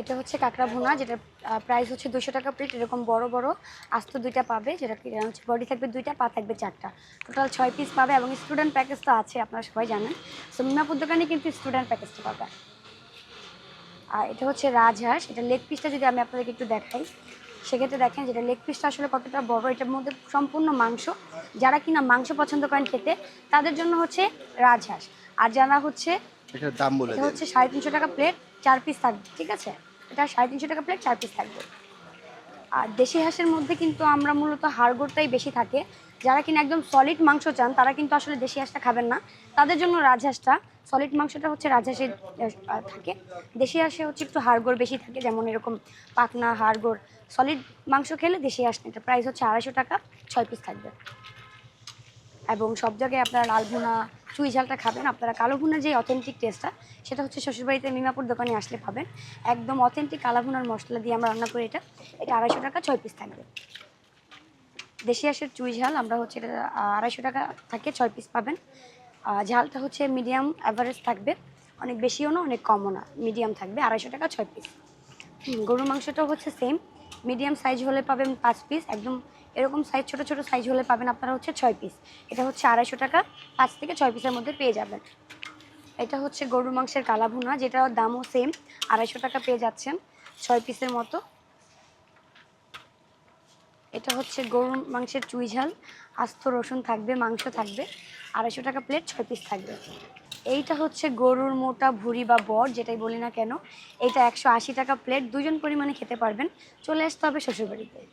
এটা হচ্ছে কাঁকড়া ভুনা যেটা প্রাইস হচ্ছে দুশো টাকা প্লেট এরকম বড় বড় আস্ত দুইটা পাবে, যেটা হচ্ছে বডি থাকবে দুইটা, পা থাকবে চারটা। টোটাল ছয় পিস পাবে এবং স্টুডেন্ট প্যাকেজ তো আছে, আপনারা সবাই জানেন। সো মিমাপুর দোকানে কিন্তু স্টুডেন্ট প্যাকেজটা পাবে। আর এটা হচ্ছে রাজহাঁস, এটা লেগ পিসটা যদি আমি আপনাদেরকে একটু দেখাই, সেক্ষেত্রে দেখেন যেটা লেগ পিসটা আসলে কতটা বড়, এটার মধ্যে সম্পূর্ণ মাংস। যারা কিনা মাংস পছন্দ করেন খেতে, তাদের জন্য হচ্ছে রাজহাঁস। আর যারা হচ্ছে এটার দাম বলে এটা হচ্ছে সাড়ে তিনশো টাকা প্লেট চার পিস থাকবে ঠিক আছে? এটা সাড়ে তিনশো টাকা প্লেট চার পিস থাকবে। আর দেশি হাঁসের মধ্যে কিন্তু আমরা মূলত হাড়গোড়টাই বেশি থাকে। যারা কিনা একদম সলিড মাংস চান তারা কিন্তু আসলে দেশি হাঁসটা খাবেন না। তাদের জন্য রাজহাঁসটা সলিড মাংসটা হচ্ছে রাজহাঁসের থাকে। দেশি হাঁসে হচ্ছে একটু হাড়গোড় বেশি থাকে যেমন এরকম পাকনা হাড়গোড়। সলিড মাংস খেলে দেশি হাঁস এটা প্রাইস হচ্ছে আড়াইশো টাকা ছয় পিস থাকবে। এবং সব জায়গায় আপনারা লাল ভুনা চুই ঝালটা খাবেন। আপনারা কালো ভুনার যে অথেন্টিক টেস্টটা সেটা হচ্ছে শ্বশুরবাড়িতে মিমাপুর দোকানে আসলে পাবেন। একদম অথেন্টিক কালা ভুনার মশলা দিয়ে আমরা রান্না করি এটা। এটা আড়াইশো টাকা ছয় পিস থাকবে। দেশি হাঁসের চুই ঝাল, আমরা হচ্ছে এটা আড়াইশো টাকা থাকে ছয় পিস পাবেন। ঝালটা হচ্ছে মিডিয়াম অ্যাভারেজ থাকবে। অনেক বেশিও না, অনেক কমও না। মিডিয়াম থাকবে আড়াইশো টাকা ছয় পিস গরুর মাংসটাও হচ্ছে সেম মিডিয়াম সাইজ হলে পাবেন পাঁচ পিস একদম এরকম সাইজ ছোট ছোট সাইজ হলে পাবেন আপনারা হচ্ছে ছয় পিস এটা হচ্ছে আড়াইশো টাকা, পাঁচ থেকে ছয় পিসের মধ্যে পেয়ে যাবেন। এটা হচ্ছে গরুর মাংসের কালা ভুনা, যেটার দামও সেম আড়াইশো টাকা পেয়ে যাচ্ছেন ছয় পিসের মতো। এটা হচ্ছে গরুর মাংসের চুই ঝাল, আস্ত রসুন থাকবে, মাংস থাকবে, আড়াইশো টাকা প্লেট ছয় পিস থাকবে। এইটা হচ্ছে গরুর মোটা ভুঁড়ি বা বর, যেটাই বলি না কেন। এটা একশো আশি টাকা প্লেট দুজন পরিমাণে খেতে পারবেন। চলে আসতে হবে শ্বশুরবাড়িতে।